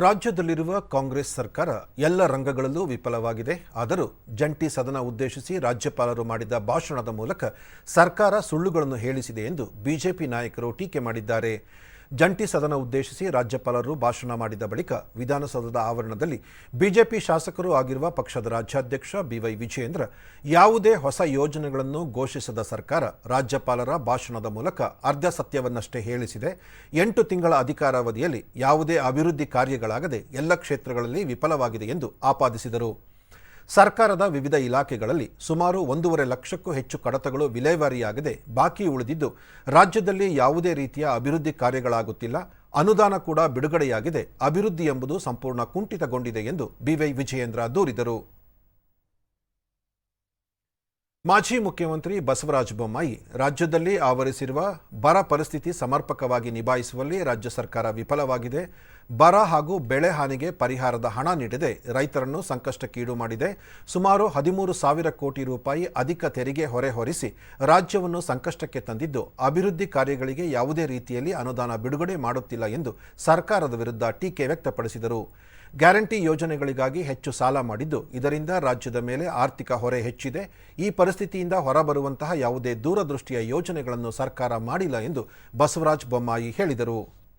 ರಾಜ್ಯದಲ್ಲಿರುವ ಕಾಂಗ್ರೆಸ್ ಸರ್ಕಾರ ಎಲ್ಲ ರಂಗಗಳಲ್ಲೂ ವಿಫಲವಾಗಿದೆ. ಆದರೂ ಜಂಟಿ ಸದನ ಉದ್ದೇಶಿಸಿ ರಾಜ್ಯಪಾಲರು ಮಾಡಿದ ಭಾಷಣದ ಮೂಲಕ ಸರ್ಕಾರ ಸುಳ್ಳುಗಳನ್ನು ಹೇಳಿಸಿದೆ ಎಂದು ಬಿಜೆಪಿ ನಾಯಕರು ಟೀಕೆ ಮಾಡಿದ್ದಾರೆ. ಜಂಟಿ ಸದನ ಉದ್ದೇಶಿಸಿ ರಾಜ್ಯಪಾಲರು ಭಾಷಣ ಮಾಡಿದ ಬಳಿಕ ವಿಧಾನಸೌಧದ ಆವರಣದಲ್ಲಿ ಬಿಜೆಪಿ ಶಾಸಕರು ಆಗಿರುವ ಪಕ್ಷದ ರಾಜ್ಯಾಧ್ಯಕ್ಷ ಬಿವೈ ವಿಜಯೇಂದ್ರ ಯಾವುದೇ ಹೊಸ ಯೋಜನೆಗಳನ್ನು ಘೋಷಿಸದ ಸರ್ಕಾರ ರಾಜ್ಯಪಾಲರ ಭಾಷಣದ ಮೂಲಕ ಅರ್ಧ ಸತ್ಯವನ್ನಷ್ಟೇ ಹೇಳಿಸಿದೆ. ಎಂಟು ತಿಂಗಳ ಅಧಿಕಾರಾವಧಿಯಲ್ಲಿ ಯಾವುದೇ ಅಭಿವೃದ್ಧಿ ಕಾರ್ಯಗಳಾಗದೆ ಎಲ್ಲ ಕ್ಷೇತ್ರಗಳಲ್ಲಿ ವಿಫಲವಾಗಿದೆ ಎಂದು ಆಪಾದಿಸಿದರು. ಸರ್ಕಾರದ ವಿವಿಧ ಇಲಾಖೆಗಳಲ್ಲಿ ಸುಮಾರು ಒಂದೂವರೆ ಲಕ್ಷಕ್ಕೂ ಹೆಚ್ಚು ಕಡತಗಳು ವಿಲೇವಾರಿಯಾಗದೆ. ಬಾಕಿ ಉಳಿದಿದ್ದು, ರಾಜ್ಯದಲ್ಲಿ ಯಾವುದೇ ರೀತಿಯ ಅಭಿವೃದ್ಧಿ ಕಾರ್ಯಗಳಾಗುತ್ತಿಲ್ಲ. ಅನುದಾನ ಕೂಡ ಬಿಡುಗಡೆಯಾಗಿದೆ. ಅಭಿವೃದ್ಧಿ ಎಂಬುದು ಸಂಪೂರ್ಣ ಕುಂಠಿತಗೊಂಡಿದೆ ಎಂದು ಬಿವೈ ವಿಜಯೇಂದ್ರ ದೂರಿದರು. ಮಾಜಿ ಮುಖ್ಯಮಂತ್ರಿ ಬಸವರಾಜ ಬೊಮ್ಮಾಯಿ ರಾಜ್ಯದಲ್ಲಿ ಆವರಿಸಿರುವ ಬರ ಪರಿಸ್ಥಿತಿ ಸಮರ್ಪಕವಾಗಿ ನಿಭಾಯಿಸುವಲ್ಲಿ ರಾಜ್ಯ ಸರ್ಕಾರ ವಿಫಲವಾಗಿದೆ. ಬರ ಹಾಗೂ ಬೆಳೆ ಹಾನಿಗೆ ಪರಿಹಾರದ ಹಣ ನೀಡದೆ. ರೈತರನ್ನು ಸಂಕಷ್ಟಕ್ಕೀಡು ಮಾಡಿದೆ. ಸುಮಾರು ಹದಿಮೂರು ಸಾವಿರ ಕೋಟಿ ರೂಪಾಯಿ ಅಧಿಕ ತೆರಿಗೆ ಹೊರೆ ಹೊರಿಸಿ ರಾಜ್ಯವನ್ನು ಸಂಕಷ್ಟಕ್ಕೆ ತಂದಿದ್ದು, ಅಭಿವೃದ್ಧಿ ಕಾರ್ಯಗಳಿಗೆ ಯಾವುದೇ ರೀತಿಯಲ್ಲಿ ಅನುದಾನ ಬಿಡುಗಡೆ ಮಾಡುತ್ತಿಲ್ಲ ಎಂದು ಸರ್ಕಾರದ ವಿರುದ್ಧ ಟೀಕೆ ವ್ಯಕ್ತಪಡಿಸಿದರು. ಗ್ಯಾರಂಟಿ ಯೋಜನೆಗಳಿಗಾಗಿ ಹೆಚ್ಚು ಸಾಲ ಮಾಡಿದ್ದು. ಇದರಿಂದ ರಾಜ್ಯದ ಮೇಲೆ ಆರ್ಥಿಕ ಹೊರೆ ಹೆಚ್ಚಿದೆ. ಈ ಪರಿಸ್ಥಿತಿಯಿಂದ ಹೊರಬರುವಂತಹ ಯಾವುದೇ ದೂರದೃಷ್ಟಿಯ ಯೋಜನೆಗಳನ್ನು ಸರ್ಕಾರ ಮಾಡಿಲ್ಲ ಎಂದು ಬಸವರಾಜ ಬೊಮ್ಮಾಯಿ ಹೇಳಿದರು.